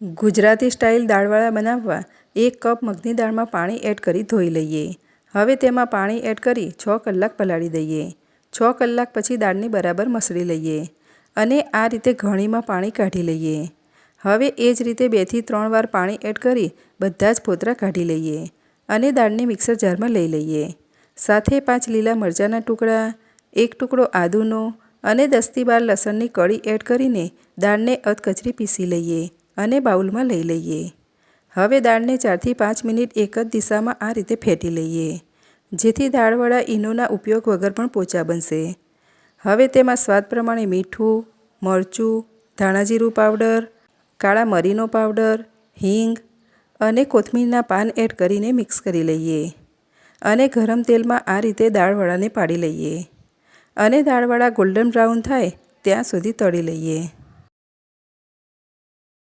Gujarati style દાળવાળા બનાવવા એક cup મગની દાળમાં પાણી એડ કરી ધોઈ લઈએ. હવે તેમાં પાણી એડ કરી છ કલાક પલાળી દઈએ. છ કલાક પછી દાળને બરાબર મસળી લઈએ અને આ રીતે ઘણીમાં પાણી કાઢી લઈએ. હવે એ જ રીતે બેથી ત્રણ વાર પાણી એડ કરી બધા જ ફોતરા કાઢી લઈએ અને દાળને મિક્સર જારમાં લઈ લઈએ. સાથે પાંચ લીલા મરચાંના ટુકડા, એક ટુકડો આદુનો અને દસથી બાર લસણની કળી એડ કરીને દાળને અધકચરી પીસી લઈએ. અને બાઉલમાં લઈ લઈએ. હવે દાળને ચારથી પાંચ મિનિટ એક જ દિશામાં આ રીતે ફેટી લઈએ, જેથી દાળવડા ઈનોના ઉપયોગ વગર પણ પોચા બનશે. હવે તેમાં સ્વાદ પ્રમાણે મીઠું, મરચું, ધાણાજીરું પાવડર, કાળા મરીનો પાવડર, હિંગ અને કોથમીરના પાન એડ કરીને મિક્સ કરી લઈએ અને ગરમ તેલમાં આ રીતે દાળવડાને પાડી લઈએ અને દાળવડા ગોલ્ડન બ્રાઉન થાય ત્યાં સુધી તળી લઈએ.